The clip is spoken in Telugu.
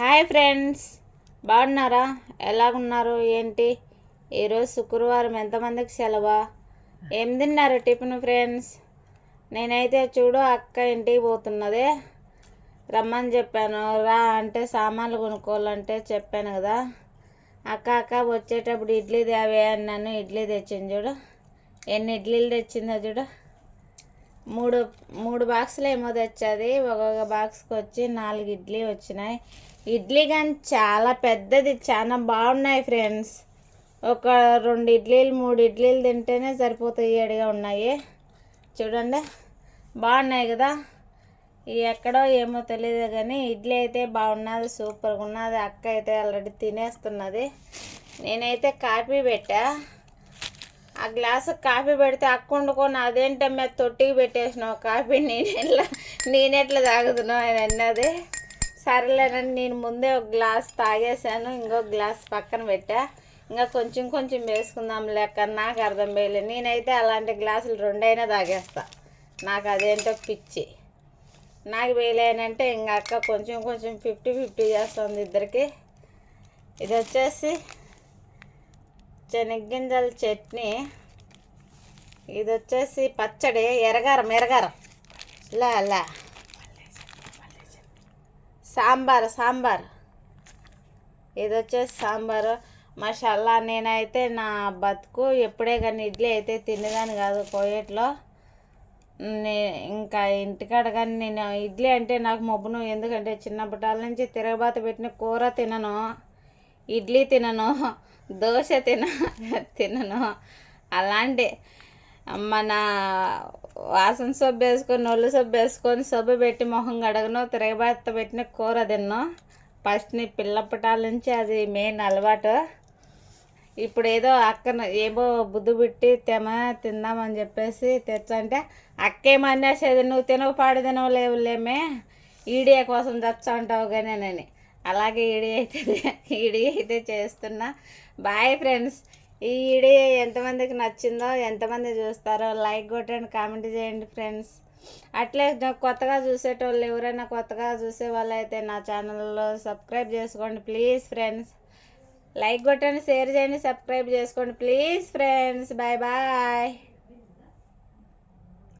Hi friends. బాగున్నారా? ఎలాగున్నారు? ఏంటి? ఈరోజు శుక్రవారం. ఎంతమందికి సెలవా? ఏం తిన్నారు టిఫిన్ ఫ్రెండ్స్? నేనైతే చూడు అక్క ఇంటికి పోతున్నదే. రమ్మని చెప్పాను. రా అంటే సామాన్లు కొనుక్కోవాలంటే చెప్పాను కదా. అక్క అక్క వచ్చేటప్పుడు ఇడ్లీ తేవే అన్నాను ఇడ్లీ తెచ్చింది చూడు. ఎన్ని ఇడ్లీలు తెచ్చిందో చూడు. మూడు మూడు బాక్సులు ఏమో తెచ్చాది. ఒక్కొక్క బాక్స్కి వచ్చి నాలుగు ఇడ్లీ వచ్చినాయి. ఇడ్లీ కానీ చాలా పెద్దది చాలా బాగున్నాయి ఫ్రెండ్స్. ఒక రెండు ఇడ్లీలు మూడు ఇడ్లీలు తింటేనే సరిపోతాయి ఉన్నాయి. చూడండి బాగున్నాయి కదా. ఇవి ఎక్కడో ఏమో తెలియదు కానీ ఇడ్లీ అయితే బాగున్నది సూపర్గా ఉన్నది. అక్క అయితే ఆల్రెడీ తినేస్తున్నది. నేనైతే కాఫీ పెట్టా. ఆ గ్లాసు కాఫీ పెడితే అక్క వండుకొని అదేంటమ్మా తొట్టికి పెట్టేసినావు కాఫీ? నేనెట్లా నేనెట్లా తాగుతున్నావు? అని అన్నది. సరేలేనండి నేను ముందే ఒక గ్లాస్ తాగేసాను ఇంకో గ్లాస్ పక్కన పెట్టా. ఇంకా కొంచెం కొంచెం వేసుకుందాం లెక్క నాకు అర్థం వేయలేదు నేనైతే అలాంటి గ్లాసులు రెండైనా తాగేస్తా. నాకు అదేంటో పిచ్చి. నాకు వేయలేనంటే ఇంకా అక్క కొంచెం కొంచెం ఫిఫ్టీ ఫిఫ్టీ చేస్తుంది ఇద్దరికి. ఇది వచ్చేసి శనగ్గింజల చట్నీ. ఇది వచ్చేసి పచ్చడి ఎరగారం ఎరగారం లా లా. సాంబార్ సాంబార్. ఇది వచ్చేసి సాంబారు? మసాలా నేనైతే నా బతుకు ఎప్పుడే కానీ ఇడ్లీ అయితే తినేదాన్ని కాదు కోయట్లో. నే ఇంకా ఇంటికాడ కానీ నేను ఇడ్లీ అంటే నాకు మబ్బును ఎందుకంటే చిన్నప్పటి నుంచి తిరగబాత పెట్టిన కూర తినను. ఇడ్లీ తినను. దోశ తిన తినను. అలాంటి మన వాసన సబ్బు వేసుకొని నొల్లు సబ్బు వేసుకొని సబ్బు పెట్టి మొహం కడగను తిరగబాత పెట్టిన కూర తిన్నాం. ఫస్ట్ నీ పిల్లప్పటాల నుంచి అది మెయిన్ అలవాటు. ఇప్పుడు ఏదో అక్కను ఏమో బుద్ధి పెట్టి తెమ తిందామని చెప్పేసి తెచ్చంటే అక్కేమనేసేది నువ్వు తినవు పాడు తినవు లేవులేమే. ఈడియా కోసం తెచ్చా అంటావు కానీ అలాగే ఈడి అయితే ఈడి అయితే చేస్తున్నా. Bye friends. ఈ వీడియో ఎంతమందికి నచ్చిందో ఎంతమంది చూస్తారో లైక్ కొట్టండి కామెంట్ చేయండి ఫ్రెండ్స్ అట్లే కొత్తగా చూసేటోళ్ళు ఎవరైనా కొత్తగా చూసే వాళ్ళు అయితే నా ఛానల్లో సబ్స్క్రైబ్ చేసుకోండి ప్లీజ్ ఫ్రెండ్స్ లైక్ కొట్టండి షేర్ చేయండి సబ్స్క్రైబ్ చేసుకోండి ప్లీజ్ ఫ్రెండ్స్ బాయ్ బాయ్